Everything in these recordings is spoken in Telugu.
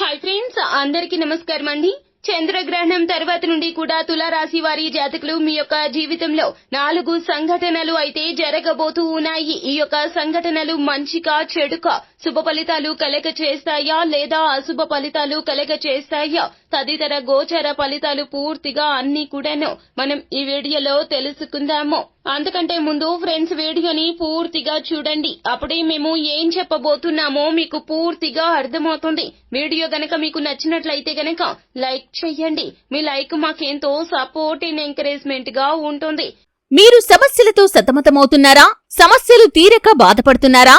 హాయ్ ఫ్రెండ్స్ అందరికీ నమస్కారం అండి. చంద్రగ్రహణం తర్వాత నుండి కూడా తులారాశి వారి జాతకులు మీ యొక్క జీవితంలో నాలుగు సంఘటనలు అయితే జరగబోతూ ఉన్నాయి. ఈ యొక్క సంఘటనలు మంచిగా చెడుక? శుభ ఫలితాలు కలగ చేస్తాయా లేదా అశుభ ఫలితాలు కలగ చేస్తాయా? తదితర గోచర ఫలితాలు పూర్తిగా అన్ని కూడాను మనం ఈ వీడియోలో తెలుసుకుందాము. అంతకంటే ముందు ఫ్రెండ్స్ వీడియోని పూర్తిగా చూడండి. అప్పుడే మేము ఏం చెప్పబోతున్నామో మీకు పూర్తిగా అర్థమవుతుంది. వీడియో గనక మీకు నచ్చినట్లయితే గనక లైక్ చెయ్యండి మీ లైక్ మాకెంతో సపోర్ట్ అండ్ ఎంకరేజ్మెంట్గా ఉంటుంది. మీరు సమస్యలతో సతమతమవుతున్నారా? సమస్యలు తీరక బాధపడుతున్నారా?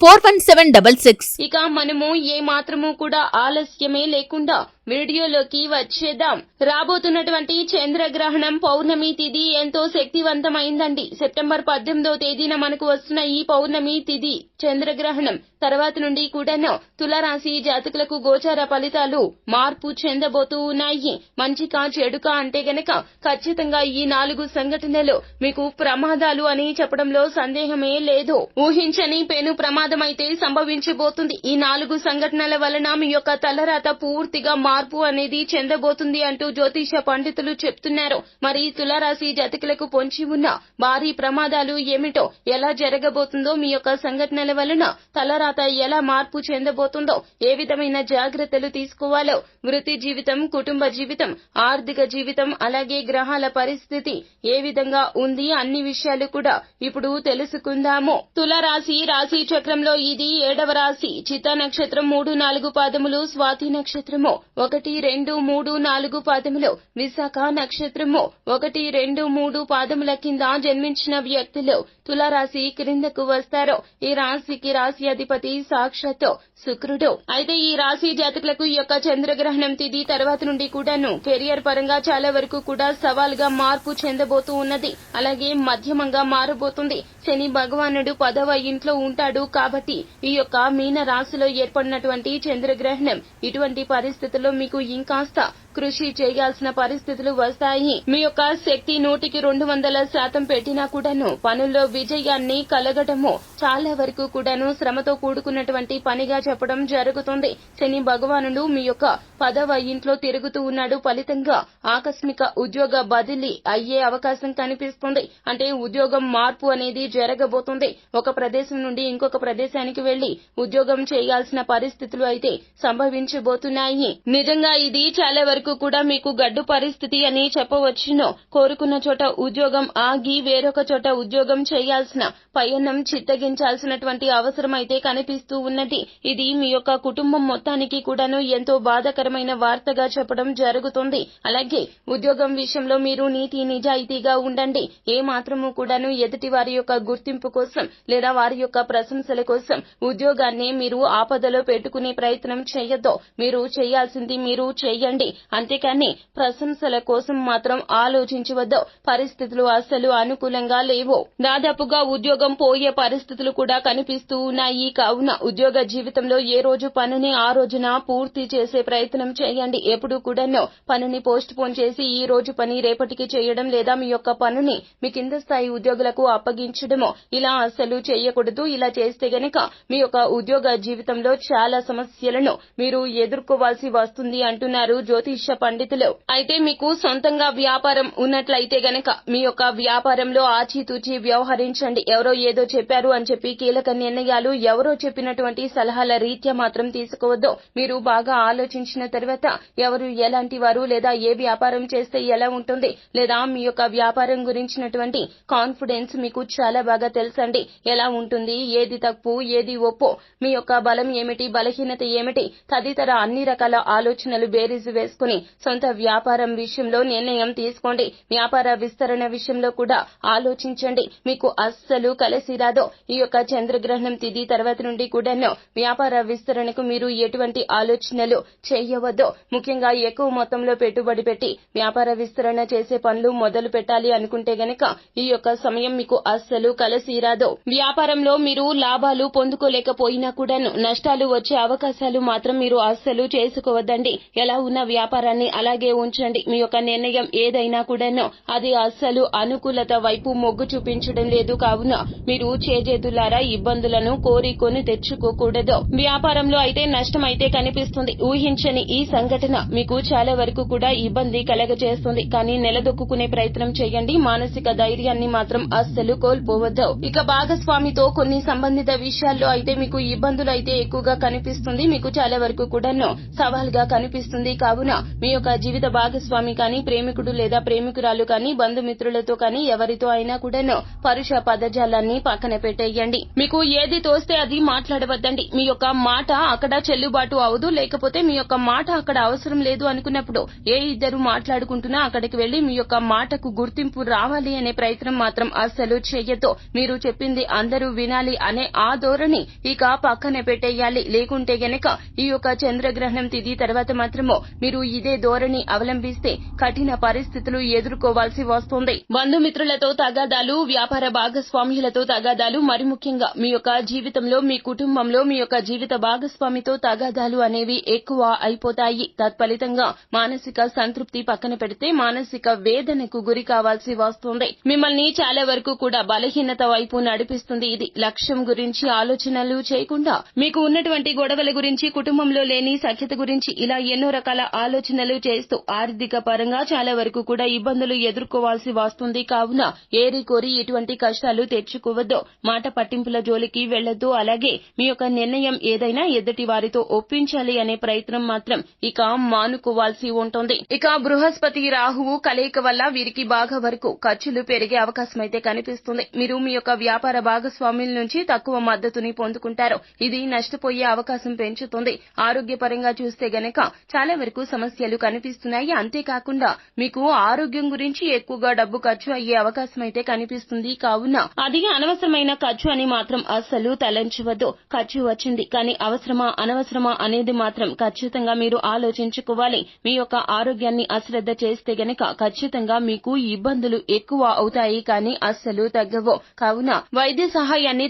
four one seven double six. ఇక మనము ఏ మాత్రము కూడా ఆలస్యమే లేకుండా వీడియోలోకి వచ్చేద్దాం. రాబోతున్నటువంటి చంద్రగ్రహణం పౌర్ణమి తిథి ఎంతో శక్తివంతమైందండి. సెప్టెంబర్ పద్దెనిమిదో తేదీన మనకు వస్తున్న ఈ పౌర్ణమి తిథి చంద్రగ్రహణం. తర్వాత నుండి కూడాను తులరాశి జాతకులకు గోచార ఫలితాలు మార్పు చెందబోతూ ఉన్నాయి. మంచికా చెడుక అంటే గనక ఖచ్చితంగా ఈ నాలుగు సంఘటనలు మీకు ప్రమాదాలు అని చెప్పడంలో సందేహమే లేదు. ఊహించని పెను ప్రమాదం ప్రమాదమైతే సంభవించబోతుంది. ఈ నాలుగు సంఘటనల వలన మీ యొక్క తలరాత పూర్తిగా మార్పు అనేది చెందబోతుంది అంటూ జ్యోతిష పండితులు చెప్తున్నారు. మరి తులారాశి జాతకులకు పొంచి ఉన్న భారీ ప్రమాదాలు ఏమిటో ఎలా జరగబోతుందో మీ యొక్క సంఘటనల వలన తలరాత ఎలా మార్పు చెందబోతుందో ఏ విధమైన జాగ్రత్తలు తీసుకోవాలో వృత్తి జీవితం కుటుంబ జీవితం ఆర్థిక జీవితం అలాగే గ్రహాల పరిస్థితి ఏ విధంగా ఉంది అన్ని విషయాలు కూడా ఇప్పుడు తెలుసుకుందాము. తులరాశి రాశి చక్రం చక్రంలో ఇది ఏడవ రాశి. చిత్త నక్షత్రం మూడు నాలుగు పాదములు స్వాతి నక్షత్రము ఒకటి రెండు మూడు నాలుగు పాదములు విశాఖ నక్షత్రము ఒకటి రెండు మూడు పాదముల కింద జన్మించిన వ్యక్తులు తులారాశి క్రిందకు వస్తారు. ఈ రాశికి రాశి అధిపతి సాక్షాత్ శుక్రుడు. అయితే ఈ రాశి జాతకులకు ఈ యొక్క చంద్రగ్రహణం తిది తర్వాత నుండి కూడాను కెరియర్ పరంగా చాలా వరకు కూడా సవాల్గా మార్పు చెందబోతూ ఉన్నది. అలాగే మధ్యమంగా మారబోతుంది. శని భగవానుడు పదవ ఇంట్లో ఉంటాడు. కాబట్టి ఈ యొక్క మీన రాశిలో ఏర్పడినటువంటి చంద్రగ్రహణం ఇటువంటి పరిస్థితుల్లో మీకు ఇంకాస్త కృషి చేయాల్సిన పరిస్థితులు వస్తాయి. మీ యొక్క శక్తి నూటికి రెండు వందల శాతం పెట్టినా కూడాను పనుల్లో విజయాన్ని కలగటము చాలా వరకు కూడాను శ్రమతో కూడుకున్నటువంటి పనిగా చెప్పడం జరుగుతుంది. శని భగవానుడు మీ యొక్క పదవ ఇంట్లో తిరుగుతూ ఉన్నాడు. ఫలితంగా ఆకస్మిక ఉద్యోగ బదిలీ అయ్యే అవకాశం కనిపిస్తుంది. అంటే ఉద్యోగం మార్పు అనేది జరగబోతుంది. ఒక ప్రదేశం నుండి ఇంకొక ప్రదేశం ప్రదేశానికి వెళ్ళి ఉద్యోగం చేయాల్సిన పరిస్థితులు అయితే సంభవించబోతున్నాయి. నిజంగా ఇది చాలా వరకు కూడా మీకు గడ్డు పరిస్థితి అని చెప్పవచ్చును. కోరుకున్న చోట ఉద్యోగం ఆగి వేరొక చోట ఉద్యోగం చేయాల్సిన పయనం చిత్తగించాల్సినటువంటి అవసరం అయితే కనిపిస్తూ ఉన్నది. ఇది మీ యొక్క కుటుంబం మొత్తానికి కూడాను ఎంతో బాధాకరమైన వార్తగా చెప్పడం జరుగుతుంది. అలాగే ఉద్యోగం విషయంలో మీరు నీతి నిజాయితీగా ఉండండి. ఏ మాత్రము కూడాను ఎదుటి వారి యొక్క గుర్తింపు కోసం లేదా వారి యొక్క ప్రశంసల కోసం ఉద్యోగాన్ని మీరు ఆపదలో పెట్టుకునే ప్రయత్నం చేయొద్దు. మీరు చేయాల్సింది మీరు చేయండి. అంతేకాని ప్రశంసల కోసం మాత్రం ఆలోచించవద్దు. పరిస్థితులు అస్సలు అనుకూలంగా లేవు. దాదాపుగా ఉద్యోగం పోయే పరిస్థితులు కూడా కనిపిస్తూ ఉన్నాయి. కావున ఉద్యోగ జీవితంలో ఏ రోజు పనిని ఆ రోజున పూర్తి చేసే ప్రయత్నం చేయండి. ఎప్పుడు కూడాను పనిని పోస్ట్ పోన్ చేసి ఈ రోజు పని రేపటికి చేయడం లేదా మీ యొక్క పనిని మీ కింద స్థాయి ఉద్యోగులకు అప్పగించడము ఇలా అస్సలు చేయకూడదు. ఇలా చేస్తే గనక మీ యొక్క ఉద్యోగ జీవితంలో చాలా సమస్యలను మీరు ఎదుర్కోవాల్సి వస్తుంది అంటున్నారు జ్యోతిష పండితులు. అయితే మీకు సొంతంగా వ్యాపారం ఉన్నట్లయితే గనక మీ యొక్క వ్యాపారంలో ఆచితూచి వ్యవహరించండి. ఎవరో ఏదో చెప్పారు అని చెప్పి కీలక నిర్ణయాలు ఎవరో చెప్పినటువంటి సలహాల రీత్యా మాత్రం తీసుకోవద్దు. మీరు బాగా ఆలోచించిన తర్వాత ఎవరు ఎలాంటి వారు లేదా ఏ వ్యాపారం చేస్తే ఎలా ఉంటుంది లేదా మీ యొక్క వ్యాపారం గురించినటువంటి కాన్ఫిడెన్స్ మీకు చాలా బాగా తెలుసండి. ఎలా ఉంటుంది ఏది తక్కువ తప్పు ఏది ఒప్పో? మీ యొక్క బలం ఏమిటి? బలహీనత ఏమిటి? తదితర అన్ని రకాల ఆలోచనలు బేరీజు వేసుకుని సొంత వ్యాపారం విషయంలో నిర్ణయం తీసుకోండి. వ్యాపార విస్తరణ విషయంలో కూడా ఆలోచించండి. మీకు అస్సలు కలిసి రాదో. ఈ యొక్క చంద్రగ్రహణం తిది తర్వాత నుండి కూడాను వ్యాపార విస్తరణకు మీరు ఎటువంటి ఆలోచనలు చేయవద్దో. ముఖ్యంగా ఎక్కువ మొత్తంలో పెట్టుబడి పెట్టి వ్యాపార విస్తరణ చేసే పనులు మొదలు పెట్టాలి అనుకుంటే గనక ఈ యొక్క సమయం మీకు అస్సలు కలిసి రాదో. వ్యాపారంలో మీరు లాభ లాభాలు పొందుకోలేకపోయినా కూడాను నష్టాలు వచ్చే అవకాశాలు మాత్రం మీరు అస్సలు చేసుకోవద్దండి. ఎలా ఉన్న వ్యాపారాన్ని అలాగే ఉంచండి. మీ యొక్క నిర్ణయం ఏదైనా కూడాను అది అస్సలు అనుకూలత వైపు మొగ్గు చూపించడం లేదు. కావున మీరు చేజేతులారా ఇబ్బందులను కోరికొని తెచ్చుకోకూడదు. వ్యాపారంలో అయితే నష్టం అయితే కనిపిస్తుంది. ఊహించని ఈ సంఘటన మీకు చాలా వరకు కూడా ఇబ్బంది కలగజేస్తుంది. కానీ నిలదొక్కునే ప్రయత్నం చేయండి. మానసిక ధైర్యాన్ని మాత్రం అస్సలు కోల్పోవద్దు. ఇక భాగస్వామితో కొన్ని సంబంధిత విషయాల్లో అయితే మీకు ఇబ్బందులు అయితే ఎక్కువగా కనిపిస్తుంది. మీకు చాలా వరకు కూడాను సవాల్గా కనిపిస్తుంది. కావున మీ యొక్క జీవిత భాగస్వామి కానీ ప్రేమికుడు లేదా ప్రేమికురాలు కానీ బంధుమిత్రులతో కానీ ఎవరితో అయినా కూడాను పరుష పదజాలాన్ని పక్కన పెట్టేయండి. మీకు ఏది తోస్తే అది మాట్లాడవద్దండి. మీ యొక్క మాట అక్కడ చెల్లుబాటు అవదు. లేకపోతే మీ యొక్క మాట అక్కడ అవసరం లేదు అనుకున్నప్పుడు ఏ ఇద్దరు మాట్లాడుకుంటున్నా అక్కడికి వెళ్ళి మీ యొక్క మాటకు గుర్తింపు రావాలి అనే ప్రయత్నం మాత్రం అస్సలు చేయొద్దు మీరు చెప్పింది అందరూ వినాలి అనే ఆ ధోరణి ఇక పక్కన పెట్టేయాలి. లేకుంటే గనక ఈ యొక్క చంద్రగ్రహణం తిది తర్వాత మాత్రము మీరు ఇదే ధోరణి అవలంబిస్తే కఠిన పరిస్థితులు ఎదుర్కోవాల్సి వస్తుంది. బంధుమిత్రులతో తగాదాలు వ్యాపార భాగస్వామ్యులతో తగాదాలు మరి ముఖ్యంగా మీ యొక్క జీవితంలో మీ కుటుంబంలో మీ యొక్క జీవిత భాగస్వామితో తగాదాలు అనేవి ఎక్కువ అయిపోతాయి. తత్ఫలితంగా మానసిక సంతృప్తి పక్కన పెడితే మానసిక వేదనకు గురి కావాల్సి వస్తుంది. మిమ్మల్ని చాలా వరకు కూడా బలహీనత వైపు నడిపిస్తుంది ఇది. లక్ష్యం గురించి ఆలోచనలు చేయకుండా మీకు ఉన్నటువంటి గొడవల గురించి కుటుంబంలో లేని సఖ్యత గురించి ఇలా ఎన్నో రకాల ఆలోచనలు చేస్తూ ఆర్థిక పరంగా చాలా వరకు కూడా ఇబ్బందులు ఎదుర్కోవాల్సి వస్తుంది. కావున ఏరి కోరి ఇటువంటి కష్టాలు తెచ్చుకోవద్దు. మాట పట్టింపుల జోలికి వెళ్ళొద్దు అలాగే మీ యొక్క నిర్ణయం ఏదైనా ఎదుటి వారితో ఒప్పించాలి అనే ప్రయత్నం మాత్రం ఇక మానుకోవాల్సి ఉంటుంది. ఇక బృహస్పతి రాహువు కలయిక వల్ల వీరికి బాగా వరకు ఖర్చులు పెరిగే అవకాశం అయితే కనిపిస్తుంది. మీరు మీ యొక్క వ్యాపార భాగస్వాముల నుంచి తక్కువ మద్దతుని పొందుకుంటారు. ఇది నష్టపోయే అవకాశం పెంచుతుంది. ఆరోగ్యపరంగా చూస్తే గనక చాలా వరకు సమస్యలు కనిపిస్తున్నాయి. అంతేకాకుండా మీకు ఆరోగ్యం గురించి ఎక్కువగా డబ్బు ఖర్చు అయ్యే అవకాశం అయితే కనిపిస్తుంది. కావున అది అనవసరమైన ఖర్చు అని మాత్రం అస్సలు తలంచవద్దు. ఖర్చు వచ్చింది కానీ అవసరమా అనవసరమా అనేది మాత్రం ఖచ్చితంగా మీరు ఆలోచించుకోవాలి. మీ యొక్క ఆరోగ్యాన్ని అశ్రద్ధ చేస్తే గనక ఖచ్చితంగా మీకు ఇబ్బందులు ఎక్కువ అవుతాయి కానీ అస్సలు తగ్గవు. కావున వైద్య సహాయాన్ని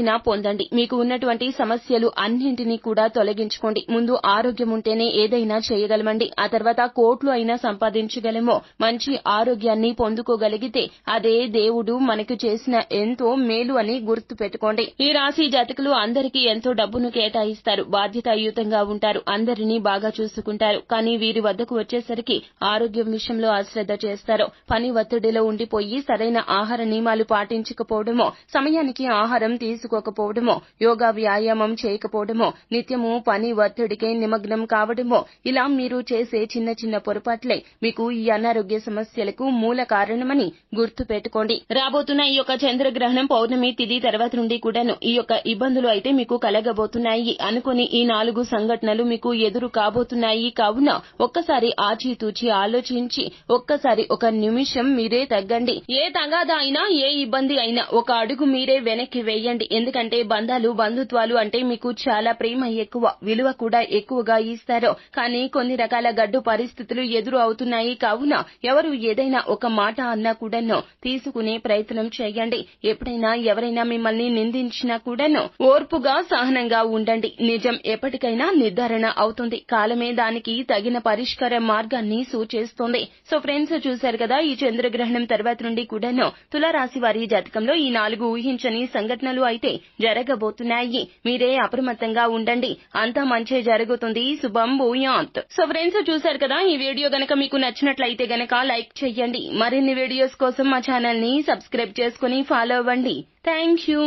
త్వరితగతిన పొందండి. మీకు ఉన్నటువంటి సమస్యలు అన్నింటినీ కూడా తొలగించుకోండి. ముందు ఆరోగ్యం ఉంటేనే ఏదైనా చేయగలమండి. ఆ తర్వాత కోట్లు అయినా సంపాదించగలమో మంచి ఆరోగ్యాన్ని పొందుకోగలిగితే అదే దేవుడు మనకు చేసిన ఎంతో మేలు అని గుర్తు పెట్టుకోండి. ఈ రాశి జాతకులు అందరికీ ఎంతో డబ్బును కేటాయిస్తారు. బాధ్యతాయుతంగా ఉంటారు. అందరినీ బాగా చూసుకుంటారు. కానీ వీరి వద్దకు వచ్చేసరికి ఆరోగ్యం విషయంలో అశ్రద్ధ చేస్తారు. పని ఒత్తిడిలో ఉండిపోయి సరైన ఆహార నియమాలు పాటించకపోవడమో సమయానికి ఆహారం తీసుకోకపోవడమో యోగా వ్యాయామం చేయకపోవడమో నిత్యము పని ఒత్తిడికే నిమగ్నం కావడమో ఇలా మీరు చేసే చిన్న చిన్న పొరపాట్లే మీకు ఈ అనారోగ్య సమస్యలకు మూల కారణమని గుర్తు పెట్టుకోండి. రాబోతున్న ఈ యొక్క చంద్రగ్రహణం పౌర్ణమి తిది తర్వాత నుండి కూడాను ఈ యొక్క ఇబ్బందులు అయితే మీకు కలగబోతున్నాయి. అనుకుని ఈ నాలుగు సంఘటనలు మీకు ఎదురు కాబోతున్నాయి. కావున ఒక్కసారి ఆచితూచి ఆలోచించి ఒక్కసారి ఒక నిమిషం మీరే తగ్గండి. ఏ తగాదా అయినా ఏ ఇబ్బంది అయినా ఒక అడుగు మీరే వెనక్కి వేయండి. ఎందుకంటే బంధాలు బంధుత్వాలు అంటే మీకు చాలా ప్రేమ ఎక్కువ విలువ కూడా ఎక్కువగా ఇస్తారు. కానీ కొన్ని రకాల గడ్డు పరిస్థితులు ఎదురు అవుతున్నాయి. కావున ఎవరు ఏదైనా ఒక మాట అన్నా కూడాను తీసుకునే ప్రయత్నం చేయండి. ఎప్పుడైనా ఎవరైనా మిమ్మల్ని నిందించినా కూడాను ఓర్పుగా సహనంగా ఉండండి. నిజం ఎప్పటికైనా నిర్ధారణ అవుతుంది. కాలమే దానికి తగిన పరిష్కార మార్గాన్ని సూచిస్తుంది. సో ఫ్రెండ్స్ చూశారు కదా ఈ చంద్రగ్రహణం తర్వాత నుండి కూడాను తులారాశి వారి జాతకంలో ఈ నాలుగు ఊహించని సంఘటనలు అయితే జరగబోతున్నాయి. మీరే అప్రమత్తంగా ఉండండి. అంతా మంచే జరుగుతుంది. శుభం భూయాంత్. సో ఫ్రెండ్స్ చూశారు కదా ఈ వీడియో గనక మీకు నచ్చినట్లయితే గనక లైక్ చేయండి. మరిన్ని వీడియోస్ కోసం మా ఛానల్ని సబ్స్క్రైబ్ చేసుకుని ఫాలో అవ్వండి. Thank you.